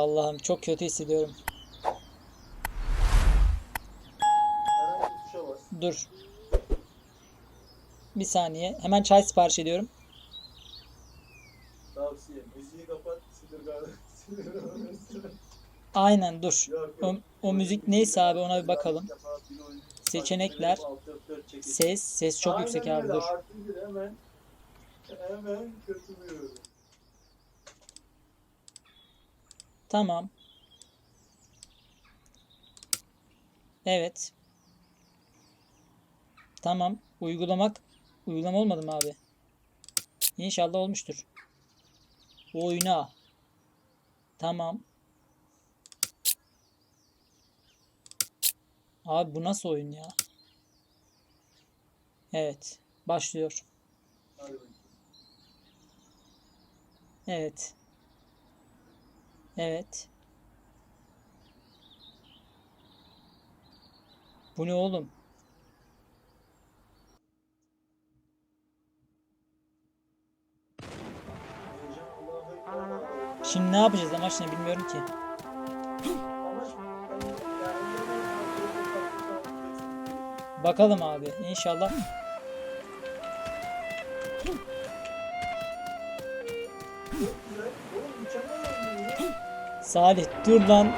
Allah'ım çok kötü hissediyorum. Dur. Bir saniye. Hemen çay sipariş ediyorum. Tavsiye. Müziği kapat. Aynen dur. O, o müzik neyse abi ona bir bakalım. Seçenekler. Alt F4 çekip- Ses. Ses çok yüksek abi dur. hemen hemen katılıyorum. Tamam. Evet. Tamam. Uygulamak. Uygulama olmadı mı abi? İnşallah olmuştur. Oyna. Tamam. Abi bu nasıl oyun ya? Evet. Başlıyor. Evet. Evet. Bu ne oğlum? Şimdi ne yapacağız amaç ne bilmiyorum ki. Bakalım abi inşallah. Salih dur lan.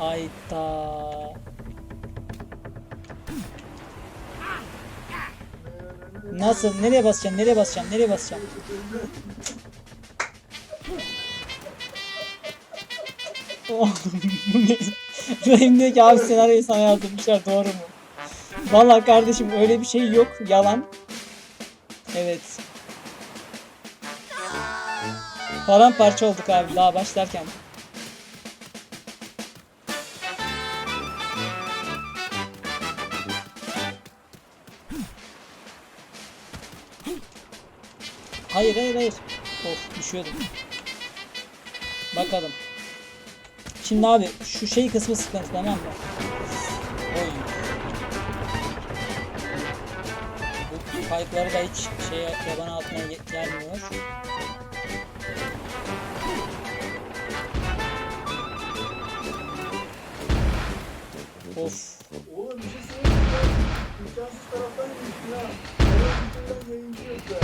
Ayda. Nasıl? Nereye basacağım? Nereye basacağım? Nereye basacağım? Oğlum bu ne? Rahim diyor ki abi senaryoyu sana yazdırmışlar doğru mu? Vallahi kardeşim öyle bir şey yok. Yalan. Evet. Paramparça olduk abi daha başlarken. Hayır hayır hayır. Of düşüyordum. Bakalım. Şimdi abi şu şey kısmı sıkıntı tamam mı? Oy. Bu kayıkları da hiç şeye yabana atmaya ge- gelmiyor. Of. Oğlum bir şey söyleyeyim mi? İmkansız taraftan yürüdün ha. Herhangi bir yayıncı yok ya.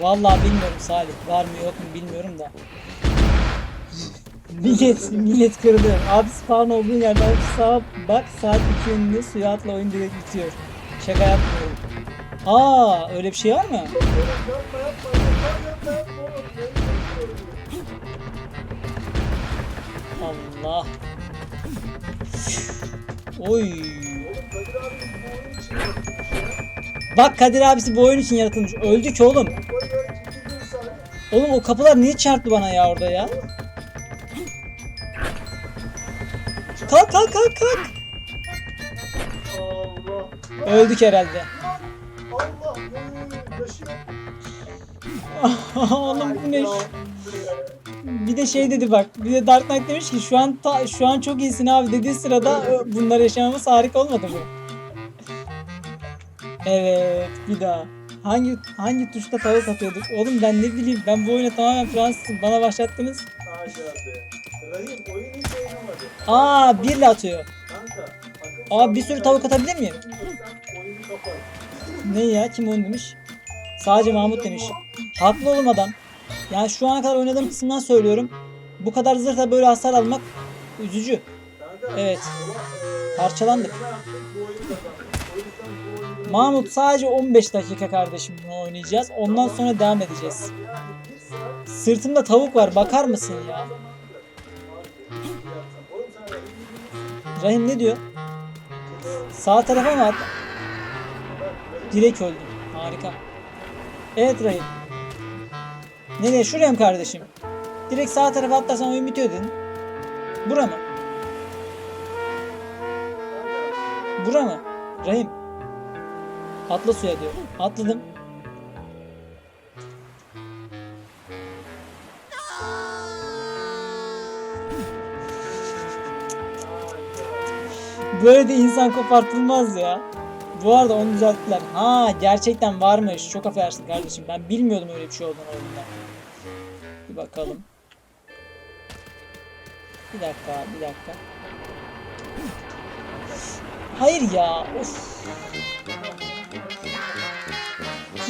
Vallahi bilmiyorum Salih. Var mı yok mu bilmiyorum da. millet, millet kırılıyor. Abi spawn olduğun yerden sağa bak saat 2 yönünde suya atla oyun direkt bitiyor. Şaka yapmıyorum. Aa öyle bir şey var mı? Oğlum yapma yapma. Yapma yapma yapma oğlum. Yayıncı yok. Allah. Oy. Bak Kadir abisi bu oyun için yaratılmış. Öldük oğlum. Oğlum o kapılar niye çarptı bana ya orada ya? Kalk kalk kalk kalk. Allah. Öldük herhalde. Allah. Yaşıyor. oğlum bu ne? Bir de şey dedi bak. Bir de Dark Knight demiş ki şu an ta- şu an çok iyisin abi dediği sırada e, bunları yaşamamız harika olmadı mı? Evet bir daha. Hangi hangi tuşta tavuk atıyorduk? Oğlum ben ne bileyim ben bu oyuna tamamen Fransızım. Bana başlattınız. Rahim oyun hiç oynamadı. Aa atıyor. Kanka. bir sürü tavuk atabilir miyim? Ne ya kim onu demiş? Sadece Mahmut demiş. Haklı oğlum adam. Yani şu ana kadar oynadığım kısımdan söylüyorum. Bu kadar zırhla böyle hasar almak üzücü. Evet. Parçalandık. Mahmut sadece 15 dakika kardeşim bunu oynayacağız. Ondan sonra devam edeceğiz. Sırtımda tavuk var bakar mısın ya? Rahim ne diyor? Sağ tarafa mı at? Direkt öldüm. Harika. Evet Rahim. Nereye? Şuraya mı kardeşim? Direkt sağ tarafa atlarsan oyun bitiyor dedin. Bura mı? Bura mı? Rahim. Atla suya diyor. Atladım. Böyle de insan kopartılmaz ya. Bu arada onu düzelttiler. Ha gerçekten varmış. Çok affedersin kardeşim. Ben bilmiyordum öyle bir şey olduğunu oyunda. Bakalım. Bir dakika, bir dakika. Hayır ya. Of.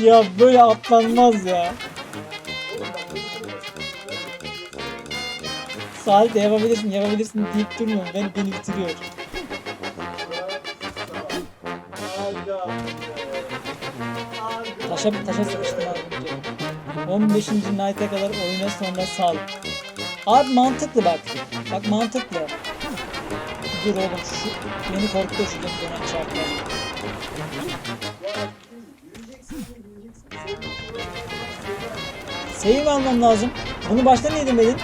Ya böyle atlanmaz ya. Salih de yapabilirsin, yapabilirsin deyip durmuyorum. Beni, beni bitiriyor. Taşa, taşa önce. 15. Night'e kadar oyuna sonra sal. Abi mantıklı bak. Bak mantıklı. Dur oğlum şu beni korkutuyor şu dönen çarplar. Save almam lazım. Bunu başta niye demedin?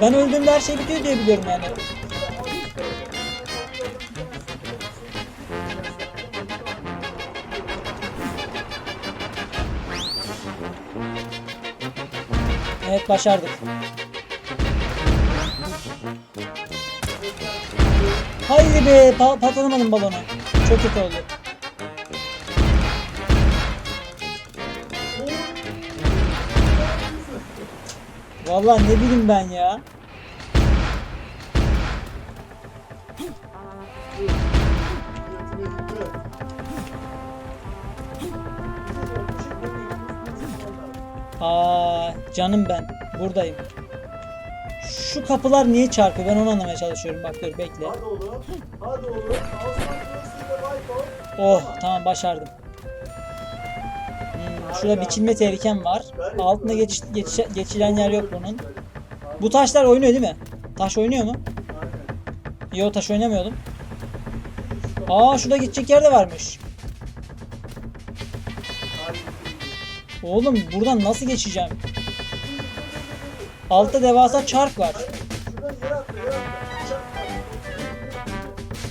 Ben öldüğümde her şey bitiyor diye biliyorum yani. Başardık. Haydi be pa- patlatamadım balonu. Çok kötü oldu. Vallahi ne bileyim ben ya. Aa canım ben. Buradayım. Şu kapılar niye çarpıyor? Ben onu anlamaya çalışıyorum. Bak dur bekle. Hadi oğlum. Hadi oğlum. Oh tamam başardım. Hmm, şurada biçilme tehlikem var. Altında geç, geç- geçilen yer yok bunun. Bu taşlar oynuyor değil mi? Taş oynuyor mu? Aynen. Yo taş oynamıyordum. Aa şurada gidecek yer de varmış. Oğlum buradan nasıl geçeceğim? Altta devasa çark var.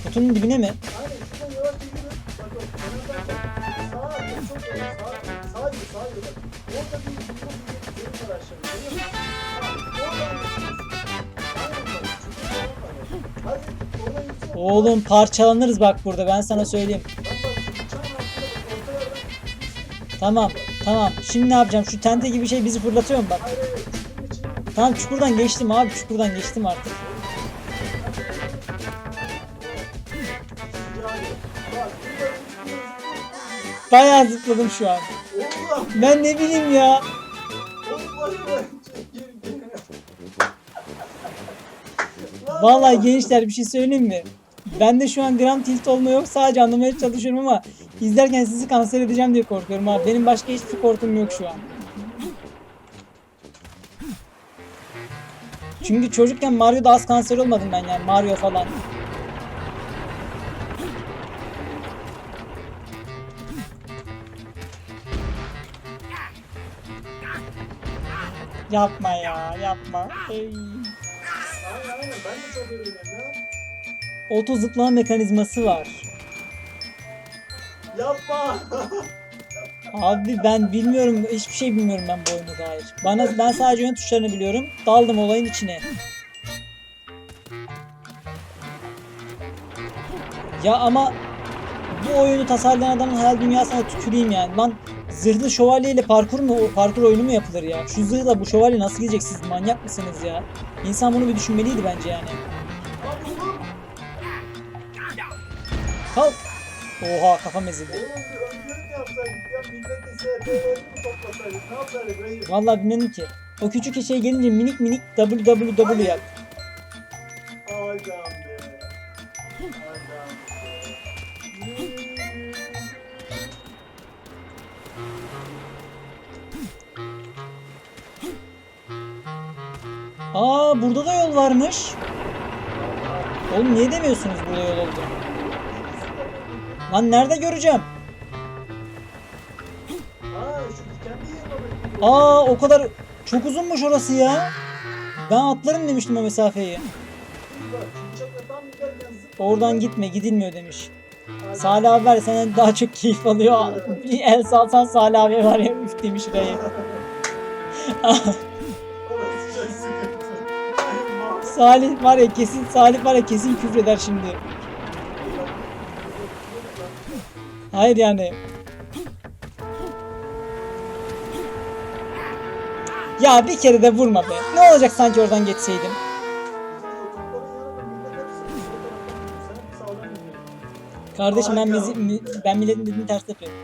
Kutunun dibine mi? Oğlum parçalanırız bak burada ben sana söyleyeyim. Tamam tamam şimdi ne yapacağım şu tente gibi şey bizi fırlatıyor mu bak. Tamam çukurdan geçtim abi çukurdan geçtim artık. Bayağı zıpladım şu an. Ben ne bileyim ya. Vallahi gençler bir şey söyleyeyim mi? Bende şu an gram tilt olma yok sadece anlamaya çalışıyorum ama izlerken sizi kanser edeceğim diye korkuyorum abi. Benim başka hiçbir korkum yok şu an. Çünkü çocukken Mario'da az kanser olmadım ben yani Mario falan. Yapma ya yapma. Ey. Zıplama mekanizması var. Yapma. Abi ben bilmiyorum hiçbir şey bilmiyorum ben bu oyuna dair. Bana ben sadece ön tuşlarını biliyorum. Daldım olayın içine. Ya ama bu oyunu tasarlayan adamın hayal dünyasına tüküreyim yani. Lan zırhlı şövalye ile parkur mu parkur oyunu mu yapılır ya? Şu zırhla bu şövalye nasıl gidecek siz manyak mısınız ya? İnsan bunu bir düşünmeliydi bence yani. Kalk. Oha kafam ezildi. Vallahi bilmedim ki. O küçük şey gelince minik minik www yap. Aa burada da yol varmış. Oğlum niye demiyorsunuz burada yol oldu? Lan nerede göreceğim? Aa şu kendi yerine. Aa o kadar çok uzunmuş orası ya. Ben atlarım demiştim o mesafeyi. Oradan gitme gidilmiyor demiş. Salih abi ya senden daha çok keyif alıyor. Bir el salsan Salih abi var ya üf demiş mahvoldu. Salih var ya kesin Salih var ya kesin küfreder şimdi. Hayır yani. Ya bir kere de vurma be. Ne olacak sanki oradan geçseydim. Kardeşim ben, müzi- ben milletin dediğini ters yapıyorum.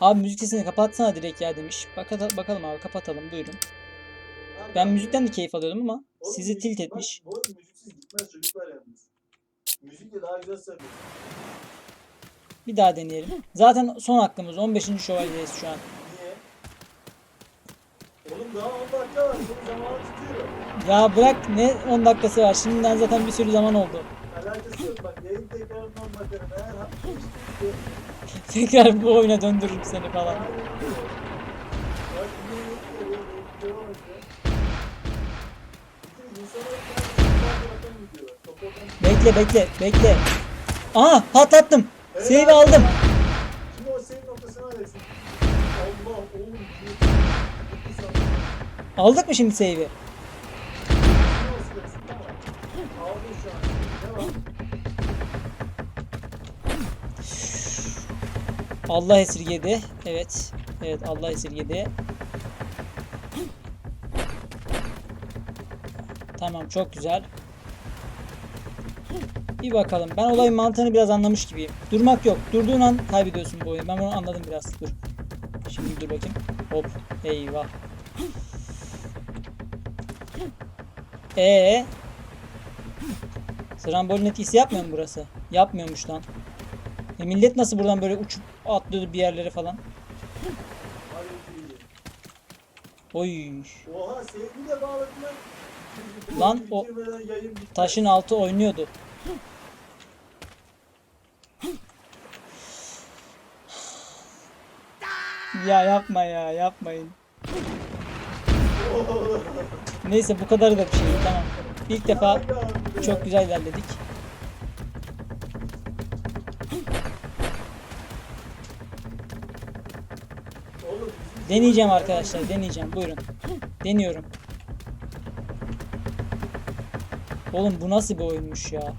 Abi müzik sesini kapatsana direkt ya demiş. Bakata- bakalım abi kapatalım buyurun. Ben müzikten de keyif alıyordum ama Oğlum sizi müzik- tilt bak, etmiş. Bu oyun müziksiz gitmez çocuklar yalnız. Müzikle daha güzel sarıyor. Bir daha deneyelim. Zaten son hakkımız 15. şövalyeyiz şu an. Oğlum daha 10 dakika var. Senin zamanı tutuyor. Ya bırak ne 10 dakikası var. Şimdiden zaten bir sürü zaman oldu. Alakası yok. Bak yayın tekrarından bakarım. Eğer hafta işte Tekrar bu oyuna döndürürüm seni falan. Bak yayın insanlar Bekle bekle bekle. Aha patlattım. Save aldım. Şimdi o save noktasını arasın. Allah oğlum. Aldık mı şimdi save'i? Allah esirgedi. Evet. Evet Allah esirgedi. Tamam çok güzel. Bir bakalım. Ben olayın mantığını biraz anlamış gibiyim. Durmak yok. Durduğun an kaybediyorsun bu oyunu. Ben bunu anladım biraz. Dur. Şimdi dur bakayım. Hop. Eyvah. Ee. Trambolin etkisi yapmıyor mu burası? Yapmıyormuş lan. E millet nasıl buradan böyle uçup atlıyordu bir yerlere falan. Oy. Oha sevgi de bağladılar. Lan o. Taşın altı oynuyordu. Ya yapma ya yapmayın. Neyse bu kadar da bir şey tamam. İlk defa çok güzel ilerledik. Deneyeceğim arkadaşlar deneyeceğim buyurun. Deniyorum. Oğlum bu nasıl bir oyunmuş ya.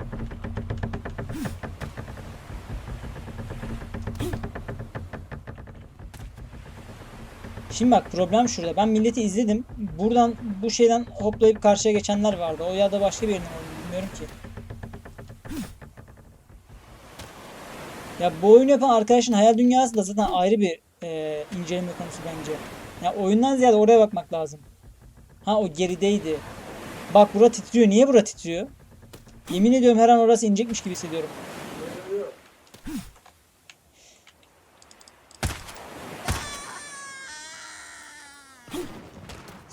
Şimdi bak problem şurada. Ben milleti izledim. Buradan bu şeyden hoplayıp karşıya geçenler vardı. O ya da başka bir yerden oyunu bilmiyorum ki. Ya bu oyunu yapan arkadaşın hayal dünyası da zaten ayrı bir e, inceleme konusu bence. Ya oyundan ziyade oraya bakmak lazım. Ha o gerideydi. Bak bura titriyor. Niye bura titriyor? Yemin ediyorum her an orası inecekmiş gibi hissediyorum. Geliyor.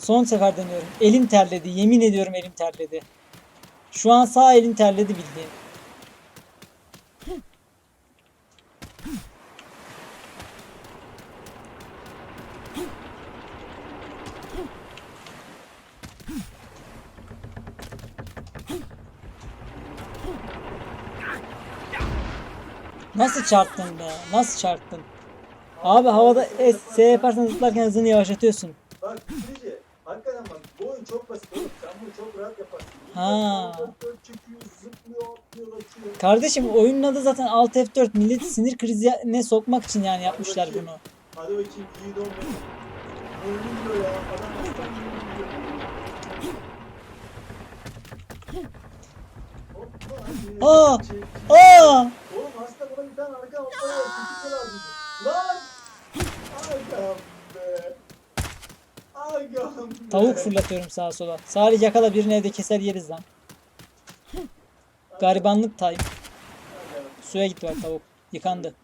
Son sefer deniyorum. Elim terledi. Yemin ediyorum elim terledi. Şu an sağ elim terledi bildiğin. Nasıl çarptın be? Nasıl çarptın? Abi havada S, yaparsan zıplarken hızını yavaşlatıyorsun. Bak Filici, hakikaten bak bu oyun çok basit oğlum. Sen bunu çok rahat yaparsın. Ha. Kardeşim oyunun adı zaten Alt F4. Millet sinir krizine sokmak için yani yapmışlar bunu. Hadi bakayım iyi de. Aa! Aa! Oğlum aslında buna bir tane arka lazım. Lan! Be. Tavuk fırlatıyorum sağa sola. Salih yakala birini evde keser yeriz lan. Garibanlık time. Suya gitti bak tavuk. Yıkandı.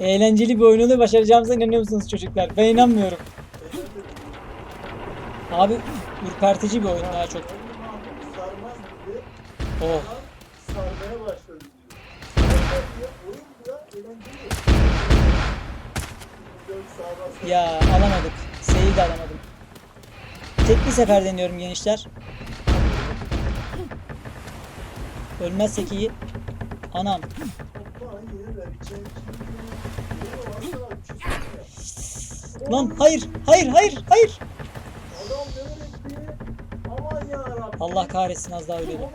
Eğlenceli bir oyun olur. Başaracağımıza inanıyor musunuz çocuklar? Ben inanmıyorum. Abi ürpertici bir oyun daha çok. Oh. Ya alamadık. Seyir de alamadım. Tek bir sefer deniyorum gençler. Ölmezsek iyi. Anam. Lan hayır. Hayır hayır hayır. Allah kahretsin az daha ölüyordum.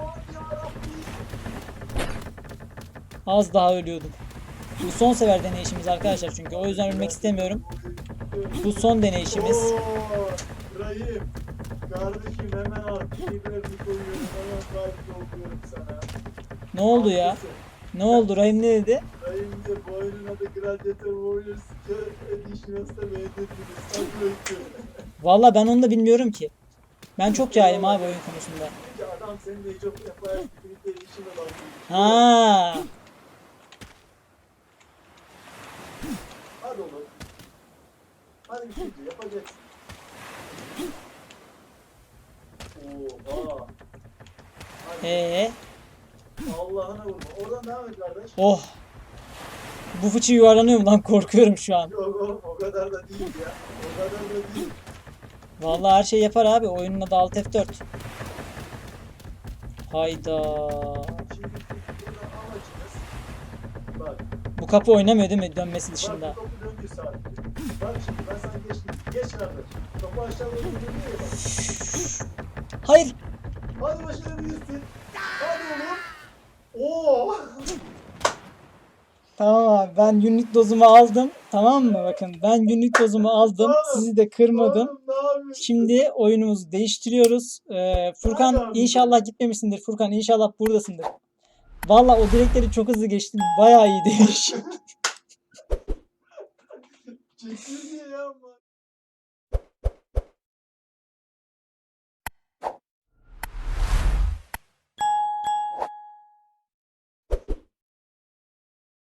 Az daha ölüyordum. Bu son sefer deneyişimiz arkadaşlar çünkü o yüzden ölmek istemiyorum. Bu son deneyişimiz. Oo, Rahim. Kardeşim hemen koyuyorum. Dolduruyorum sana. Ne oldu ya? Ne oldu? Rahim ne dedi? Rahim de bu oyunun adı Gladiator Warriors Edition'da beğendirdiniz. Valla ben onu da bilmiyorum ki. Ben çok cahilim abi oyun konusunda. Adam senin de çok yapar. Ha. Hadi oğlum. Hadi bir şey yapacaksın. Oha. Ee, Allah'ına vurma. Oradan devam et kardeş. oh. Bu fıçı yuvarlanıyor mu lan? Korkuyorum şu an. Yok oğlum o kadar da değil ya. O kadar da değil. Vallahi her şey yapar abi. Oyunun adı Alt F4. Hayda. Şimdi buradan. Bak. Bu kapı oynamıyor değil mi dönmesi Bak dışında? sadece. Bak şimdi ben sana geçtim. Geç. Kapı aşağı doğru ya bak. Hayır. Hadi başarabilirsin. Hadi oğlum. Oo. Tamam abi ben günlük dozumu aldım. Tamam mı? Bakın ben günlük dozumu aldım. Sizi de kırmadım. Oğlum ne yapıyorsun? Şimdi oyunumuzu değiştiriyoruz. Ee, Furkan inşallah gitmemişsindir. Furkan inşallah buradasındır. Valla o direkleri çok hızlı geçtim. Bayağı iyi değiş. Çekirge yapma.